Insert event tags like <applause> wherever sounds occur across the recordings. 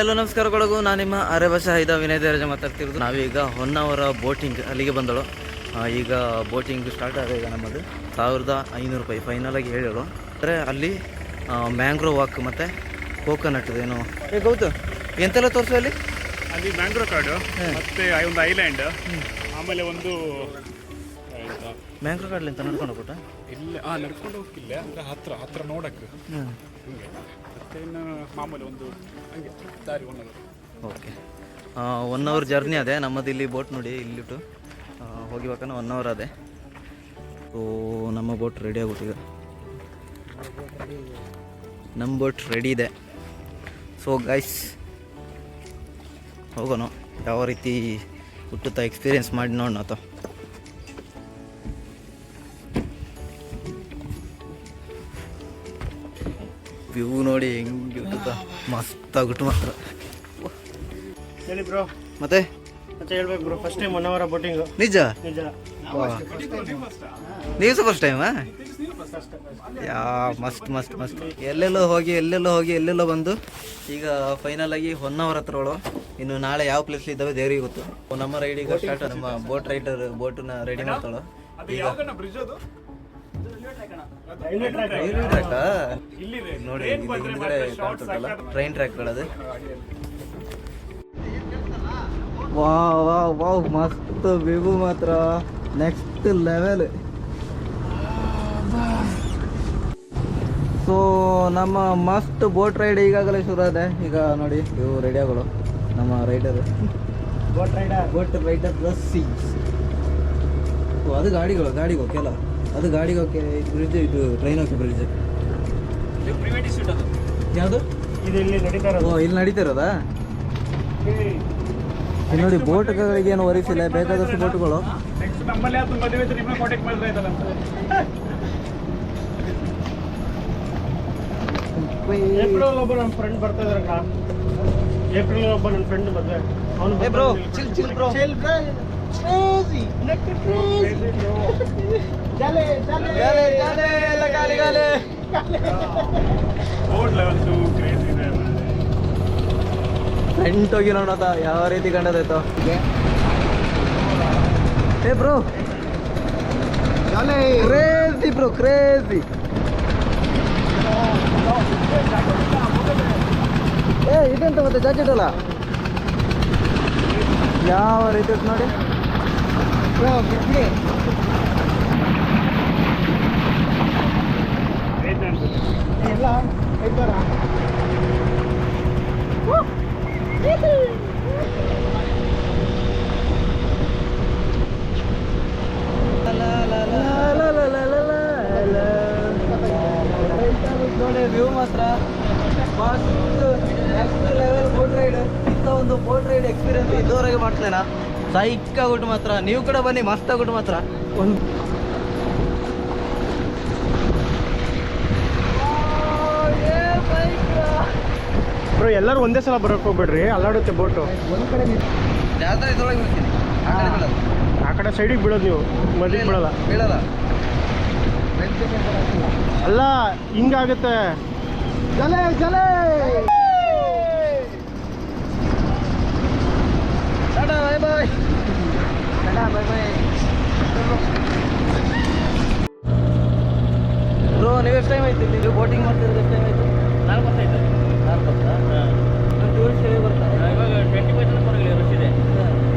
ಎಲ್ಲ ನಮಸ್ಕಾರ ಕೊಡಗು. ನಾನು ನಿಮ್ಮ ಅರೆಭಾಷ ಇದ ವಿನಯ ದೇವರಾಜ ಮಾತಾಡ್ತಿರೋದು. ನಾವೀಗ ಹೊನ್ನಾವರ ಬೋಟಿಂಗ್ ಅಲ್ಲಿಗೆ ಬಂದಳು. ಈಗ ಬೋಟಿಂಗ್ ಸ್ಟಾರ್ಟ್ ಆದ ಈಗ ನಮ್ಮದು. ಸಾವಿರದ ಐನೂರು ರೂಪಾಯಿ ಫೈನಲ್ ಆಗಿ ಹೇಳಿಳು ಅಂದರೆ ಅಲ್ಲಿ ಮ್ಯಾಂಗ್ರೋ ವಾಕ್ ಮತ್ತು ಕೋಕೋನಟ್ ಏನು? ಏ ಗೌತು ಎಂತೆಲ್ಲ ತೋರಿಸು ಅಲ್ಲಿ? ಅಲ್ಲಿ ಮ್ಯಾಂಗ್ರೋ ಕಾಡು ಮತ್ತೆ ಒಂದು ಐಲ್ಯಾಂಡ್ ಆಮೇಲೆ ಒಂದು ಮ್ಯಾಂಗ್ರೋ ಕಾಡ್ಲಿ ಅಂತ ನಡ್ಕೊಂಡು ಹೋಗ್ಬಿಟ್ಟ? ಇಲ್ಲ ನಡ್ಕೊಂಡು ಹೋಗಿಲ್ಲ ಅಂದ್ರೆ ಹತ್ರ ಹತ್ರ ನೋಡಕ್ಕೆ. ದಾರಿ ಒಂದೊಂದು ಓಕೆ ಒನ್ ಅವರ್ ಜರ್ನಿ ಅದೇ. ನಮ್ಮದು ಇಲ್ಲಿ ಬೋಟ್ ನೋಡಿ, ಇಲ್ಲಿಟ್ಟು ಹೋಗಿ ಹೋಗಿಬೇಕನ್ನ ಒನ್ ಅವರ್ ಅದೇ. ಸೊ ನಮ್ಮ ಬೋಟ್ ರೆಡಿ ಆಗ್ಬಿಟ್ಟಿದೆ. ನಮ್ಮ ಬೋಟ್ ರೆಡಿ ಇದೆ. ಸೊ ಗೈಸ್ ಹೋಗೋಣ. ಯಾವ ರೀತಿ ಹುಟ್ಟುತ್ತಾ ಎಕ್ಸ್ಪೀರಿಯೆನ್ಸ್ ಮಾಡಿ ನೋಡೋಣ ಆತ ವ್ಯೂ ನೋಡಿ ಹೆಂಗೆ ಮಸ್ತ್ ಆಗ್ಬಿಟ್ಟು ಮಾತ್ರ. ಹೇಳಿ ಬ್ರೋ ಮತ್ತೆ? ಮತ್ತೆ ಹೇಳ್ಬೇಕು bro first time one hour boating ನಿಜ? ನಿಜ. ನೀವು ಸಹ ಫಸ್ಟ್ ಟೈಮಾ ಯಾ ಮಸ್ತ್ ಮಸ್ತ್ ಮಸ್ತ್. ಎಲ್ಲೆಲ್ಲೋ ಹೋಗಿ ಎಲ್ಲೆಲ್ಲೋ ಹೋಗಿ ಎಲ್ಲೆಲ್ಲೋ ಬಂದು ಈಗ ಫೈನಲ್ ಆಗಿ ಹೊನ್ನವರ ಹತ್ರ ಒಳು ಇನ್ನು ನಾಳೆ ಯಾವ ಪ್ಲೇಸ್ ಇದ್ದಾವೆ ದೇವರಿಗೆ ಗೊತ್ತು. ನಮ್ಮ ರೈಡಿಗೆ ಸ್ಟಾರ್ಟ್ ನಮ್ಮ ಬೋಟ್ ರೈಡರ್ ಬೋಟನ್ನ ರೆಡಿ ಮಾಡ್ತಾಳು. ಈಗ ರೈಲ್ವೆ ಟ್ರ್ಯಾಕ್ ಇಲ್ಲಿದೆ. ನೋಡಿ ಇದು ಹಿಂದ್ಗಡೆ ಕಾಣ್ತದಲ್ಲ? ಟ್ರೈನ್ ಟ್ರ್ಯಾಕ್ಗಳದು ವಾ ವಾ ವಾವ್ ಮಸ್ತ್ ವ್ಯೂ ಮಾತ್ರ. ನೆಕ್ಸ್ಟ್ ಲೆವೆಲ್ ಸೊ ನಮ್ಮ ಮಸ್ತ್ ಬೋಟ್ ರೈಡ್ ಈಗಾಗಲೇ ಶುರು ಆದೆ. ಈಗ ನೋಡಿ ಇವು ರೆಡಿಯಾಗಳು ನಮ್ಮ rider boat rider boat rider plus C O ಅದು ಗಾಡಿಗಳು ಗಾಡಿಗೆ ಓಕೆ ಅಲ್ಲ ಅದು ಗಾಡಿಗೆ ಓಕೆ ಇದು ಬ್ರಿಡ್ಜ್ ಇದು ಟ್ರೈನ್ ಓಕೆ ಬ್ರಿಡ್ಜ್ ಯಾವುದು? ಇದು ಇಲ್ಲಿ ನಡೀತಾ ಓ ಇರೋದು? ಇಲ್ಲಿ ನಡೀತಿರೋದಾ ಇಲ್ಲಿ ನೋಡಿ ಬೋಟ್ಗಳಿಗೆ ಏನು ಒರಿಸಿಲ್ಲ ಬೇಕಾದಷ್ಟು ಬೋಟ್ಗಳು. ಏಪ್ರಿಲ್ ಒಬ್ಬ ನನ್ನ ಫ್ರೆಂಡ್ ಬರ್ತಾ ಇದಾರಕ್ಕ ಏಪ್ರಿಲ್ ಒಬ್ಬ ನನ್ನ ಫ್ರೆಂಡ್ ಬಂದ್ರೆ ಅವನು ಏ bro chill chill bro board level to craze ಇದೆ. ಫ್ರಂಟ್ ಹೋಗಿ ನೋಡೋದ ಯಾವ ರೀತಿ ಕಂಡದಾಯ್ತು ಏ ಬ್ರೋ. ಕ್ರೇಜಿ ಬ್ರೋ ಕ್ರೇಜಿ ಏ ಇದೆಂತ ಮತ್ತೆ ಜಾಕೆಟ್ ಅಲ್ಲ? ಯಾವ ರೀತಿ ನೋಡಿ. ಇಲ್ಲ ಐತಾರ ನೋಡಿ ವ್ಯೂ ಮಾತ್ರ ಮಸ್ತ್ ಲೆವೆಲ್ ಬೋಟ್ ರೈಡ್ ಇಂಥ ಒಂದು ಬೋಟ್ ರೈಡ್ ಎಕ್ಸ್ಪೀರಿಯನ್ಸ್ ಇದುವರೆಗೆ ಮಾಡ್ತೇನಾ ಸೈಕ್ ಆಗ್ಬಿಟ್ಟು ಮಾತ್ರ ನೀವು ಕೂಡ ಬನ್ನಿ ಮಸ್ತ್ ಆಗ್ಬಿಟ್ಟು ಮಾತ್ರ. ಒಂದು ಬ್ರೋ ಎಲ್ಲರೂ ಒಂದೇ ಸಲ ಬರೋಕ್ ಹೋಗ್ಬೇಡ್ರಿ ಅಲ್ಲಾಡುತ್ತೆ ಬೋಟು ಜಾತ್ರೆ ಇದ್ರೊಳಗೆ ಬರ್ತೀನಿ ಆ ಕಡೆ ಬೀಳಲ್ಲ. ಆ ಕಡೆ ಸೈಡಿಗೆ ಬೀಳೋದು ನೀವು ಮಧ್ಯಕ್ಕೆ ಬೀಳಲ್ಲ. ಬೀಳಲ್ಲ. ಅಲ್ಲ ಹಿಂಗಾಗುತ್ತೆ. ಜಲೆ ಜಲೆ tata bye bye tata bye bye bro ನೀವು ಎಷ್ಟು ಟೈಮ್ ಆಯ್ತು ನೀವು ಬೋಟಿಂಗ್ ಮಾಡ್ತಿರೋದು ಎಷ್ಟು ಟೈಮ್ ಆಯಿತು? ನಾಲ್ಕು ವರ್ಷ ಆಯ್ತು. ನಾಲ್ಕು ವರ್ಷ? ನಮ್ಮ ಟೂರಿಸ್ಟ್ ಹೇಗೆ ಬರ್ತಾರೆ ಇವಾಗ ಟ್ವೆಂಟಿ ಪರ್ಸೆಂಟ್ ಪರವಾಗಿಲ್ಲ ರಶ್ ಇದೆ.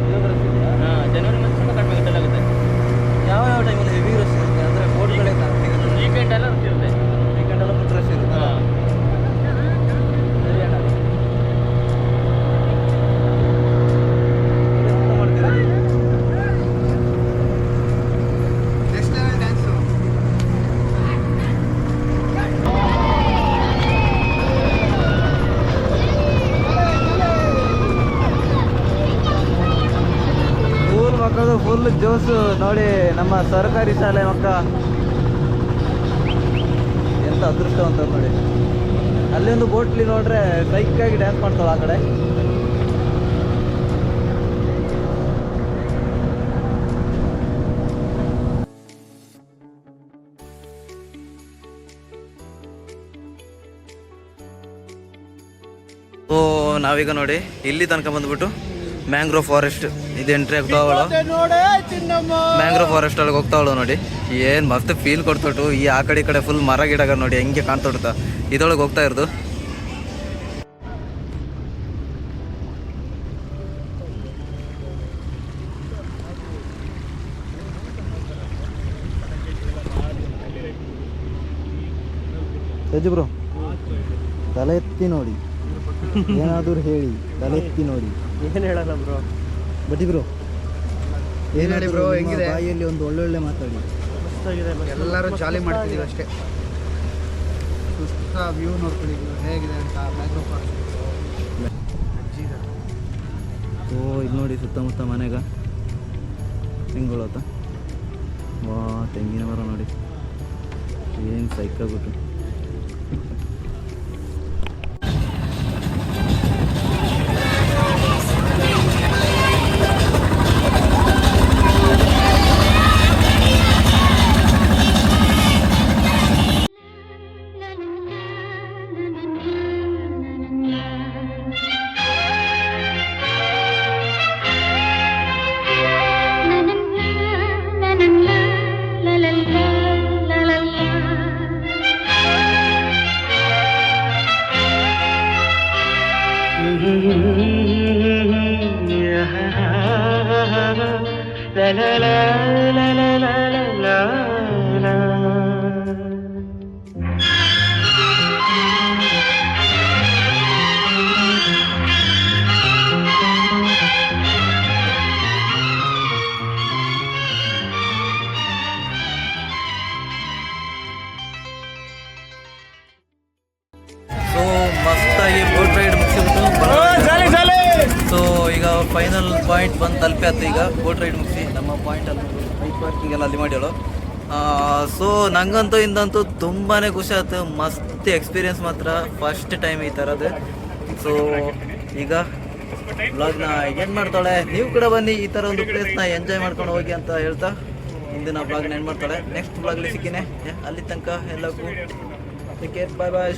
ಇವಾಗ ರಶ್ ಇದೆಯಾ? ಜನವರಿ ಮಂತ್ ಸ್ವಲ್ಪ ಕಡಿಮೆ ಗಂಟಲಾಗುತ್ತೆ ಯಾವ ಯಾವ ಟೈಮಲ್ಲಿ ಹೆವಿ ರಶ್ ಇರುತ್ತೆ ಅಂದರೆ ಬೋಟ್ಗಳೇ ಸಿಗುತ್ತೆ ವೀಕೆಂಡ್ ಎಲ್ಲ ರಶ್ ಇರುತ್ತೆ ವೀಕೆಂಡ್ ಎಲ್ಲ ಫುಲ್ ರಶ್ ಇರುತ್ತೆ ಸರಿ ಅಣ್ಣ. ಎಂತ ಮಾಡ್ತೀರಾ? ಸ್ಕೂಲ್ ಮಕ್ಕಳು ಫುಲ್ ಜೋಸು, ನೋಡಿ, ನಮ್ಮ ಸರ್ಕಾರಿ ಶಾಲೆ ಮಕ್ಕ. ಎಂತ ಅದೃಷ್ಟವಂತ ನೋಡಿ. ಅಲ್ಲಿ ಒಂದು ಬೋಟ್ಲಿ ನೋಡ್ರೆ ಆಗಿ ಡ್ಯಾನ್ಸ್ ಮಾಡ್ತಾಳೆ ಆ ಕಡೆ. ನಾವೀಗ ನೋಡಿ, ಇಲ್ಲಿ ತನಕ ಬಂದ್ಬಿಟ್ಟು. ಮ್ಯಾಂಗ್ರೋವ್ ಫಾರೆಸ್ಟ್ ಇದು ಎಂಟ್ರಿ ಆಗ್ತಾ ಮ್ಯಾಂಗ್ರೋವ್ ಫಾರೆಸ್ಟ್ ಒಳಗೆ ಹೋಗ್ತಾವಳು ನೋಡಿ. ಏನು ಮಸ್ತ್ ಫೀಲ್ ಕೊಡ್ತೊಟ್ಟು ಈ ಆ ಕಡೆ ಈ ಕಡೆ ಫುಲ್ ಮರ ಗಿಡ ನೋಡಿ, ಹೆಂಗೆ ಕಾಣ್ತೊಡ್ತ ಇದೊಳಗೆ ಹೋಗ್ತಾ ಇರೋದು. ಬ್ರೋ, ತಲೆ ಎತ್ತಿ ನೋಡಿ. <laughs> ಏನಾದರೂ ಹೇಳಿ ತಲೆ ಎತ್ತಿ ನೋಡಿ. ಏನು ಹೇಳಲ್ಲ ಬ್ರೋ ಬಟ್ಟಿ ಬ್ರೋ ಏನ್ ಹೇಳಿ ಬ್ರೋ ಹೆಂಗಿದೆ? ಬಾಯಿಯಲ್ಲಿ ಒಂದು ಒಳ್ಳೊಳ್ಳೆ ಮಾತಾಡಿ. ಎಲ್ಲರೂ ಜಾಲಿ ಮಾಡ್ತಿದ್ದೀವಿ ಅಷ್ಟೇ. ಸುಸ್ತ ವ್ಯೂ ನೋಡ್ಕೊಳ್ಳಿ ಹೇಗಿದೆ ಅಂತ ಓ ಇದು ನೋಡಿ ಸುತ್ತಮುತ್ತ ಮನೆಗ. ಹೆಂಗೊಳತ್ತ ವಾ ತೆಂಗಿನ ಮರ ನೋಡಿ. ಏನು ಸೈಕಾಗ್ಬಿಟ್ಟು ಸೊ ಪಾಯಿಂಟ್ ಬಂದು ತಲುಪಿ ಈಗ. ಬೋಟ್ ರೈಡ್ ಮುಗಿಸಿ ನಮ್ಮ ಪಾಯಿಂಟ್ ಅಲ್ಲಿ ಬೈಕ್ ಪಾರ್ಕಿಂಗ್ ಎಲ್ಲ ಅಲ್ಲಿ ಮಾಡ್ಯಾಳು. ಸೊ ನಂಗಂತೂ ಇಂದಂತೂ ತುಂಬಾ ಖುಷಿ ಆಯ್ತು ಮಸ್ತ್ ಎಕ್ಸ್ಪೀರಿಯನ್ಸ್ ಮಾತ್ರ. ಫಸ್ಟ್ ಟೈಮ್ ಈ ಥರದ್ದು ಸೊ ಈಗ ಬ್ಲಾಗ್ನ ಏನು ಮಾಡ್ತಾಳೆ. ನೀವು ಕೂಡ ಬನ್ನಿ ಈ ಥರ ಒಂದು ಪ್ಲೇಸ್ನ ಎಂಜಾಯ್ ಮಾಡ್ಕೊಂಡು ಹೋಗಿ ಅಂತ ಹೇಳ್ತಾ ಇಂದಿನ ಬ್ಲಾಗ್ನ ಏನು ಮಾಡ್ತಾಳೆ. ನೆಕ್ಸ್ಟ್ ಬ್ಲಾಗ್ಲಿ ಸಿಕ್ಕಿನೇ. ಅಲ್ಲಿ ತನಕ ಎಲ್ಲಕ್ಕೂ ಟೇಕ್ ಕೇರ್ ಬಾಯ್ ಬಾಯ್